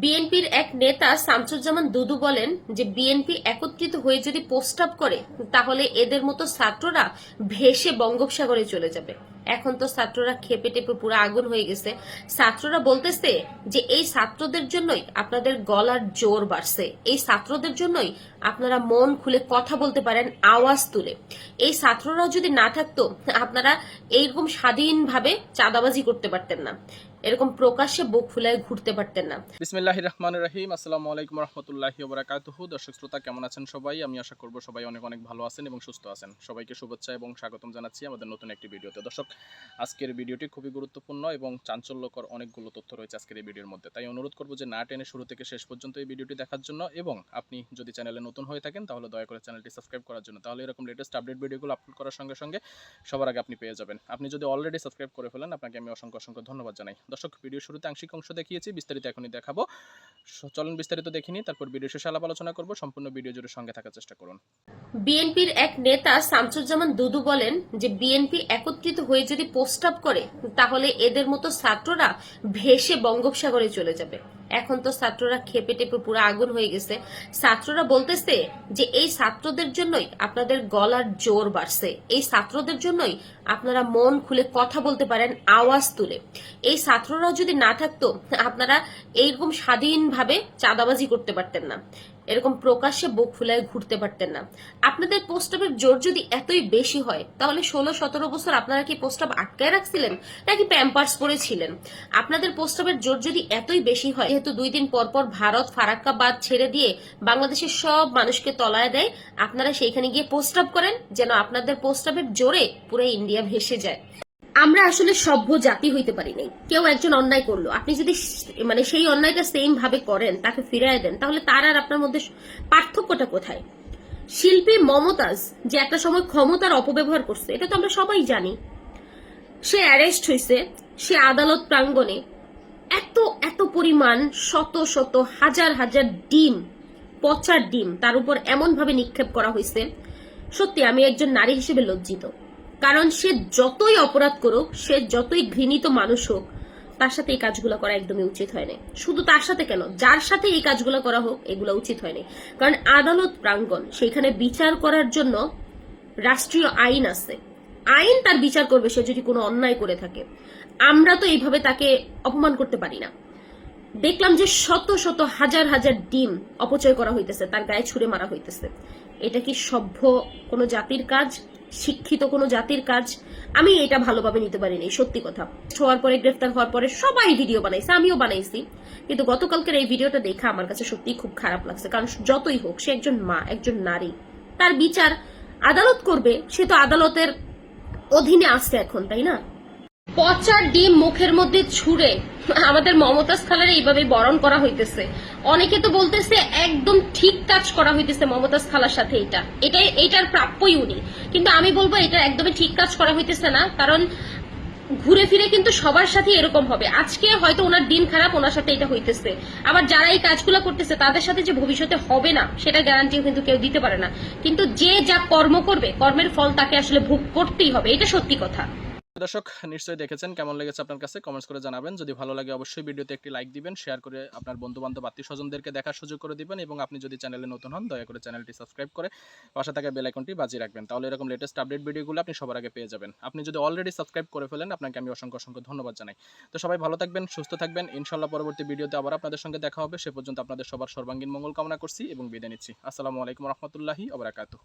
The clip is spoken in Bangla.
বিএনপির এক নেতা শামসুজ্জামান দুদু বলেন যে, বিএনপি একত্রিত হয়ে যদি প্রস্তাব করে, তাহলে এদের মতো ছাত্ররা ভেসে বঙ্গোপসাগরে চলে যাবে। এখন তো ছাত্ররা খেপে টেপে পুরো আগুন হয়ে গেছে। ছাত্ররা বলতেছে যে এই ছাত্রদের জন্যই আপনাদের গলার জোর বাড়ছে। এই ছাত্রদের জন্যই আপনারা মন খুলে কথা বলতে পারেন, আওয়াজ তুলে। এই ছাত্ররা যদি না থাকতো, আপনারা এইরকম স্বাধীনভাবে চাঁদাবাজি করতে পারতেন না। এরকম প্রকাশ্যে বুক ফুলায় ঘুরতে পারতেন না। বিসমিল্লাহ রহমান রহিম। আসসালামু আলাইকুম রহমতুল্লাহি দর্শক শ্রোতা, কেমন আছেন সবাই? আমি আশা করব সবাই অনেক অনেক ভালো আছেন এবং সুস্থ আছেন। সবাইকে শুভেচ্ছা এবং স্বাগতম জানাচ্ছি আমাদের নতুন একটি ভিডিওতে। দর্শক আজকের ভিডিওটি খুবই গুরুত্বপূর্ণ এবং চাঞ্চল্যকর অনেকগুলো তথ্য রয়েছে আজকের এই ভিডিওর মধ্যে। তাই অনুরোধ করব যে না টেনে শুরু থেকে শেষ পর্যন্ত এই ভিডিওটি দেখার জন্য এবং আপনি যদি চ্যানেলে নতুন হয়ে থাকেন তাহলে দয়া করে চ্যানেলটি সাবস্ক্রাইব করার জন্য। তাহলে এরকম লেটেস্ট আপডেট ভিডিওগুলো আপলোড করার সঙ্গে সঙ্গে সবার আগে আপনি পেয়ে যাবেন। আপনি যদি অলরেডি সাবস্ক্রাইব করে ফেলেন, আপনাকে আমি অসংখ্য অসংখ্য ধন্যবাদ জানাই। দর্শক ভিডিও শুরুতে আংশিক অংশ দেখিয়েছি, বিস্তারিত এখনই দেখাবো। চলুন বিস্তারিত দেখিনি তারপর ভিডিও শেষে আলাপ আলোচনা করব। সম্পূর্ণ ভিডিও জুড়ে সঙ্গে থাকার চেষ্টা করুন। বিএনপির এক নেতা শামসুজ্জামান দুদু বলেন যে বিএনপি একত্রিত হয়ে যদি প্রস্তাব করে, তাহলে এদের মতো ছাত্ররা ভেসে বঙ্গোপসাগরে চলে যাবে। এখন তো ছাত্ররা খেপে টেপে পুরো আগুন হয়ে গেছে। ছাত্ররা বলতেছে যে এই ছাত্রদের জন্যই আপনাদের গলার জোর বাড়ছে। এই ছাত্রদের জন্যই আপনারা মন খুলে কথা বলতে পারেন, আওয়াজ তুলে। এই ছাত্ররা যদি না থাকতো, আপনারা এইরকম স্বাধীনভাবে চাঁদাবাজি করতে পারতেন না। এরকম প্রকাশ্যে বুক ফুলায় ঘুরতে পারতেন না। আপনাদের প্রস্তাবের জোর যদি এতই বেশি হয়, তাহলে ষোলো, সতেরো বছর আপনারা কি প্রস্তাব আটকায় রাখছিলেন, নাকি প্যাম্পার্স পরেছিলেন আপনাদের প্রস্তাবের জোর যদি এতই বেশি হয়, যেহেতু দুই দিন পর পর ভারত ফারাক্কাবাদ ছেড়ে দিয়ে বাংলাদেশের সব মানুষকে তলায় দেয়, আপনারা সেইখানে গিয়ে প্রস্তাব করেন, যেন আপনাদের প্রস্তাবের জোরে পুরো ইন্ডিয়া ভেসে যায়। আমরা আসলে সভ্য জাতি হইতে পারি নাই। কেউ একজন অন্যায় করল। আপনি যদি মানে সেই অন্যায়টা সেম ভাবে করেন, তাকে ফিরায় দেন, তাহলে তার আর আপনার মধ্যে পার্থক্যটা কোথায়? শিল্পী মমতাজ যে একটা সময় ক্ষমতার অপব্যবহার করছে, এটা তো আমরা সবাই জানি। সে অ্যারেস্ট হয়েছে সে আদালত প্রাঙ্গণে। এত এত পরিমাণ শত শত, হাজার হাজার ডিম, পচার ডিম তার উপর এমন ভাবে নিক্ষেপ করা হয়েছে সত্যি, আমি একজন নারী হিসেবে লজ্জিত। কারণ সে যতই অপরাধ করুক, সে যতই ঘৃণিত মানুষ হোক, তার সাথে এই কাজগুলো করা একদমই উচিত হয়নি শুধু তার সাথে কেন? যার সাথে এই কাজগুলো করা হোক, এগুলো উচিত হয়নি কারণ আদালত প্রাঙ্গণ, সেখানে বিচার করার জন্য রাষ্ট্রীয় আইন আছে। আইন তার বিচার করবে, সে যদি কোনো অন্যায় করে থাকে। আমরা তো এইভাবে তাকে অপমান করতে পারি না। দেখলাম যে শত শত হাজার হাজার ডিম অপচয় করা হইতেছে, তার গায়ে ছুঁড়ে মারা হইতেছে। এটা কি সভ্য কোনো জাতির কাজ? শিক্ষিত কোনো জাতির কাজ, আমি এটা ভালোভাবে নিতে পারিনি, সত্যি কথা। হওয়ার পরে, গ্রেফতার হওয়ার পরে সবাই ভিডিও বানাইছে, আমিও বানাইছি। কিন্তু গতকালকের এই ভিডিওটা দেখে আমার কাছে সত্যিই খুব খারাপ লাগছে, কারণ যতই হোক, সে একজন মা, একজন নারী। তার বিচার আদালত করবে, সে তো আদালতের অধীনে আসছে এখন, তাই না? পচা ডিম মুখের মধ্যে ছুঁড়ে আমাদের মমতাজ খালার এইভাবে বরণ করা হইতেছে। অনেকে তো বলতেছে একদম ঠিক কাজ করা হইতেছে মমতাজ খালার সাথে এটা এটাই এটার প্রাপ্যই উনি। কিন্তু আমি বলব এটা একদমই ঠিক কাজ করা হইতেছে না, কারণ ঘুরে ফিরে কিন্তু সবার সাথে এরকম হবে। আজকে হয়তো ওনার দিন খারাপ, ওনার সাথে এটা হইতেছে। আবার যারা এই কাজগুলো করতেছে, তাদের সাথে যে ভবিষ্যতে হবে না, সেটা গ্যারান্টিও কিন্তু কেউ দিতে পারে না। কিন্তু যে যা কর্ম করবে, কর্মের ফল তাকে আসলে ভোগ করতেই হবে, এটা সত্যি কথা। দর্শক, নিশ্চয়ই দেখেছেন কেমন লেগেছে আপনার কাছে কমেন্টস করে জানাবেন। যদি ভালো লাগে অবশ্যই ভিডিওতে একটি লাইক দিবেন শেয়ার করে আপনার বন্ধু বান্ধব আত্মীয় স্বজনদেরকে দেখার সুযোগ করে দিবেন এবং আপনি যদি চ্যানেলে নতুন হন, দয়া করে চ্যানেলটি সাবস্ক্রাইব করে পাশে থাকা বেল আইকনটি বাজিয়ে রাখবেন। তাহলে এরকম লেটেস্ট আপডেট ভিডিওগুলো আপনি সবার আগে পেয়ে যাবেন। আপনি যদি অলরেডি সাবস্ক্রাইব করে ফেলেন, আপনাকে আমি অসংখ্য অসংখ্য ধন্যবাদ জানাই। তো সবাই ভালো থাকবেন, সুস্থ থাকবেন। ইনশাল্লাহ পরবর্তী ভিডিওতে আবার আপনাদের সঙ্গে দেখা হবে। সে পর্যন্ত আপনাদের সবার সর্বাঙ্গীন মঙ্গল কামনা করছি এবং বিদায় নিচ্ছি। আসসালামু আলাইকুম রহমতুল্লাহি আবরাকাতুহ